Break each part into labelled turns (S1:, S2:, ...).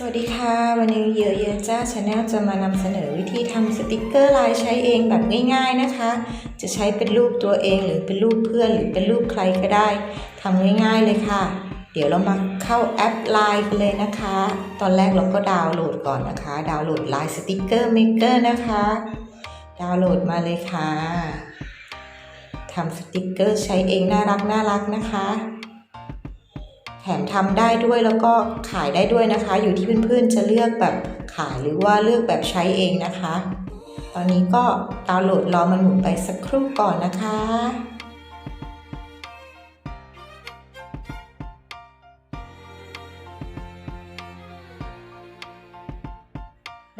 S1: สวัสดีค่ะ วันนี้เยอะเยอะจ้าชาแนลจะมานำเสนอวิธีทำสติกเกอร์ลายใช้เองแบบง่ายๆนะคะ จะใช้เป็นรูปตัวเองหรือเป็นรูปเพื่อนหรือเป็นรูปใครก็ได้ทำง่ายๆเลยค่ะ เดี๋ยวเรามาเข้าแอปไลน์กันเลยนะคะ ตอนแรกเราก็ดาวน์โหลดก่อนนะคะ ดาวน์โหลดไลน์สติกเกอร์เมกเกอร์นะคะ ดาวน์โหลดมาเลยค่ะทำสติกเกอร์ใช้เองน่ารักน่ารักนะคะ มทำได้ด้วยแล้วก็ขายได้ด้วยนะคะ อยู่ที่เพื่อนๆจะเลือกแบบขายหรือว่าเลือกแบบใช้เองนะคะ ตอนนี้ก็ดาวน์โหลดรอมันหมุนไปสักครู่ก่อนนะคะ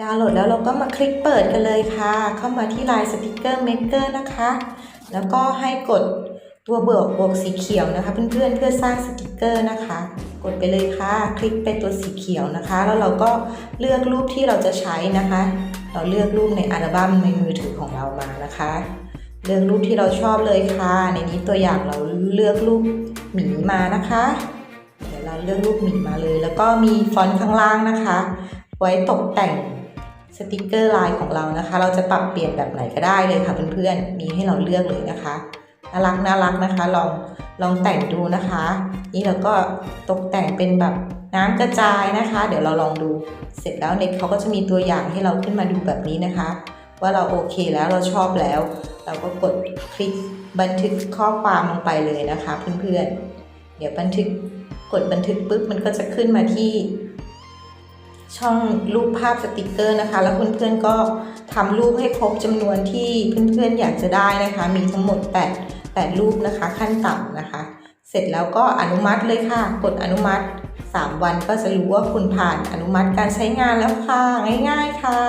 S1: ดาวน์โหลดแล้วเราก็มาคลิกเปิดกันเลยค่ะ เข้ามาที่ Line Sticker Maker นะคะ แล้วก็ให้กด ตัวเบิกบวกสีเขียวนะคะเพื่อนๆเพื่อสร้างสติกเกอร์นะคะ กดไปเลยค่ะ คลิกไปตัวสีเขียวนะคะ แล้วเราก็เลือกรูปที่เราจะใช้นะคะ เราเลือกรูปในอัลบั้มในมือถือของเรามานะคะ เลือกรูปที่เราชอบเลยค่ะ ในนี้ตัวอย่างเราเลือกรูปหมีมานะคะ เดี๋ยวเราเลือกรูปหมีมาเลย แล้วก็มีฟอนต์ข้างล่างนะคะ ไว้ตกแต่งสติกเกอร์ลายของเรานะคะ เราจะปรับเปลี่ยนแบบไหนก็ได้เลยค่ะเพื่อนๆ มีให้เราเลือกเลยนะคะ น่ารักน่ารักนะคะ ลองลองแต่งดูนะคะ นี่เราก็ตกแต่งเป็นแบบน้ำกระจายนะคะ เดี๋ยวเราลองดูเสร็จแล้วเน็ตเขาก็จะมีตัวอย่างให้เราขึ้นมาดูแบบนี้นะคะ ว่าเราโอเคแล้วเราชอบแล้ว เราก็กดคลิกบันทึกข้อความลงไปเลยนะคะเพื่อนๆ เดี๋ยวบันทึกกดบันทึกปุ๊บมันก็จะขึ้นมาที่ ช่องรูปภาพสติกเกอร์นะคะ แล้วเพื่อนๆก็ทำรูปให้ครบจำนวนที่เพื่อนๆอยากจะได้นะคะ มีทั้งหมด 8 8 รูปนะคะ ขั้นต่ำนะคะ เสร็จแล้วก็อนุมัติเลยค่ะ กดอนุมัติ 3 วันก็จะรู้ว่าคุณผ่านอนุมัติการใช้งานแล้วค่ะ ง่าย ๆ ค่ะ